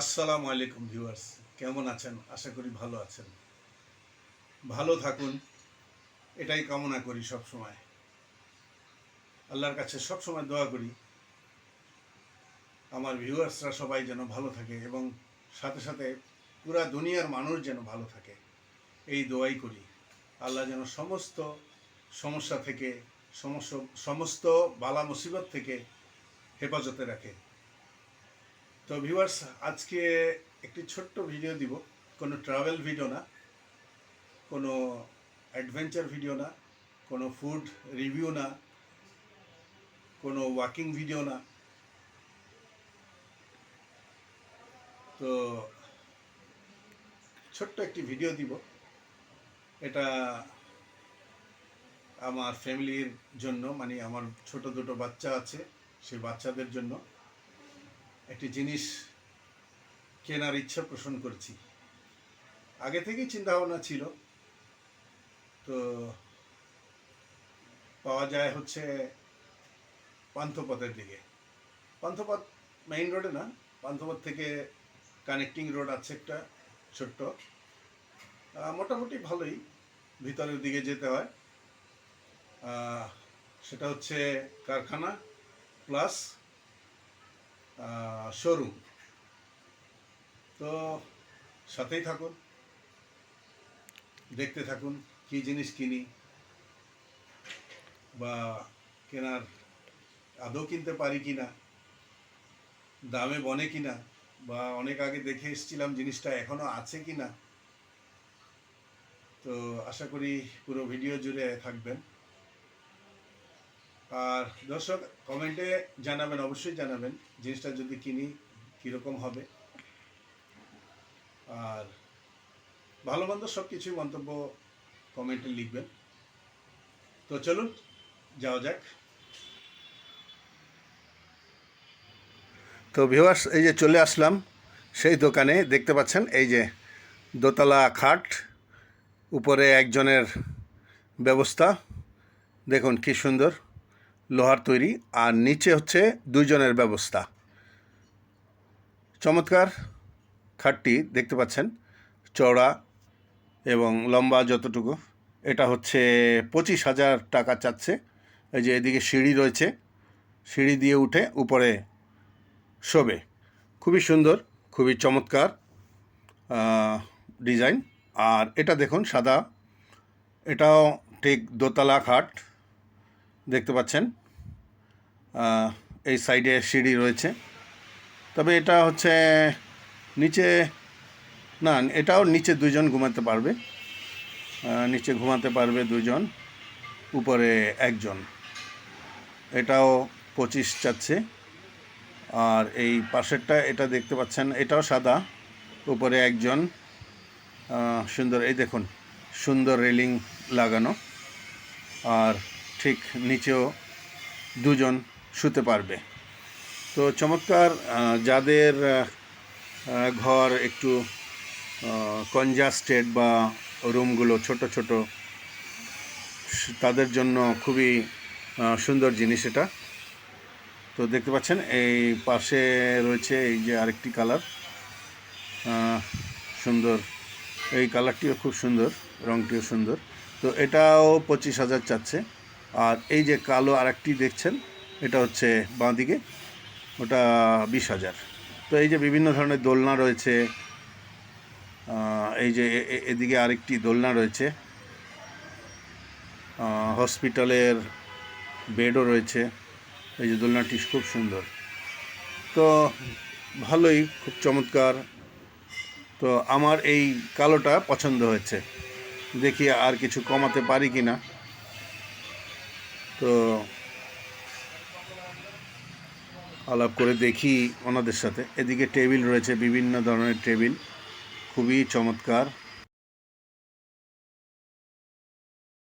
আসসালামু আলাইকুম ভিউয়ার্স, কেমন আছেন? আশা করি ভালো আছেন। ভালো থাকুন, এটাই কামনা করি সব সময় আল্লাহর কাছে সব সময় দোয়া করি, আমার ভিউয়ার্সরা সবাই যেন ভালো থাকে এবং সাথে সাথে পুরা দুনিয়ার মানুষ যেন ভালো থাকে। এই দোয়াই করি। আল্লাহ যেন সমস্ত সমস্যা থেকে, সমস্ত সমস্ত বালা মুসিবত থেকে হেফাজতে রাখে। তো ভিউয়ার্স আজকে একটি ছোট্ট ভিডিও দিব। কোনো ট্রাভেল ভিডিও না, কোনো অ্যাডভেঞ্চার ভিডিও না, কোনো ফুড রিভিউ না, কোনো ওয়াকিং ভিডিও না। তো ছোট্ট একটি ভিডিও দিব। এটা আমার ফ্যামিলির জন্য মানে আমার ছোট দুটো বাচ্চা আছে, সেই বাচ্চাদের জন্য। একটি জিনিস কেনার ইচ্ছা পোষণ করছি। আগে থেকেই চিন্তা ভাবনা ছিল। তো পাওয়া যায় হচ্ছে পান্থপথের দিকে। পান্থপথ মেইন রোডে না, পান্থপথ থেকে কানেক্টিং রোড আছে একটা ছোট্ট। মোটামুটি ভালোই ভিতরের দিকে যেতে হয়। সেটা হচ্ছে কারখানা প্লাস শোরুম তো সাথেই থাকুন, দেখতে থাকুন কি জিনিস কিনি বা কেনার আদৌ কিনতে পারি কি না দামে বনে কিনা বা অনেক আগে দেখে এসেছিলাম জিনিসটা এখনও আছে কি না তো আশা করি পুরো ভিডিও জুড়ে থাকবেন। আর দর্শক কমেন্টে জানাবেন, অবশ্যই জানাবেন জিনিসটা যদি কিনি, কীরকম হবে। আর ভালো মন্দ সব কিছুই মন্তব্য কমেন্টে লিখবেন। তো চলুন, যাওয়া যাক। তো ভিউয়ার্স এই যে চলে আসলাম সেই দোকানে, দেখতে পাচ্ছেন এই যে দোতলা খাট, উপরে একজনের ব্যবস্থা। দেখুন কি সুন্দর। লোহার তৈরি আর নিচে হচ্ছে দুইজনের ব্যবস্থা। চমৎকার খাটটি দেখতে পাচ্ছেন, চওড়া এবং লম্বা যতটুকু। এটা হচ্ছে পঁচিশ হাজার টাকা চাচ্ছে। এই যে এদিকে সিঁড়ি রয়েছে, সিঁড়ি দিয়ে উঠে উপরে শোবে। খুবই সুন্দর, খুবই চমৎকার ডিজাইন। আর এটা দেখুন সাদা, এটাও ঠিক দোতলা খাট। দেখতে পাচ্ছেন। এই সাইডে সিঁড়ি রয়েছে। তবে এটা হচ্ছে নিচে, না, এটাও নিচে দুজন ঘুমাতে পারবে। নিচে ঘুমাতে পারবে দুজন উপরে একজন। এটাও পঁচিশ চাচ্ছে আর এই পাশেরটা, এটা দেখতে পাচ্ছেন, এটাও সাদা, উপরে একজন। সুন্দর, এই দেখুন, সুন্দর রেলিং লাগানো। আর ঠিক নিচেও দুজন শুতে পারবে। তো চমৎকার যাদের ঘর একটু কনজাস্টেড বা রুমগুলো ছোট ছোট তাদের জন্য খুবই সুন্দর জিনিস এটা। তো দেখতে পাচ্ছেন, এই পাশে রয়েছে এই যে আরেকটি কালার। সুন্দর। এই কালারটিও খুব সুন্দর রঙটিও সুন্দর। তো এটাও পঁচিশ হাজার চাচ্ছে। আর এই যে কালো আরেকটি দেখছেন, এটা হচ্ছে বাঁদিকে, ওটা বিশ হাজার। তো এই যে বিভিন্ন ধরনের দোলনা রয়েছে এই যে এদিকে আরেকটি দোলনা রয়েছে হসপিটালের বেডও রয়েছে, এই যে দোলনাটি খুব সুন্দর। তো ভালোই, খুব চমৎকার। তো আমার এই কালোটা পছন্দ হয়েছে। দেখি আর কিছু কমাতে পারি কি না তো আলাপ করে দেখি ওনাদের সাথে। এদিকে টেবিল রয়েছে বিভিন্ন ধরনের টেবিল। খুবই চমৎকার।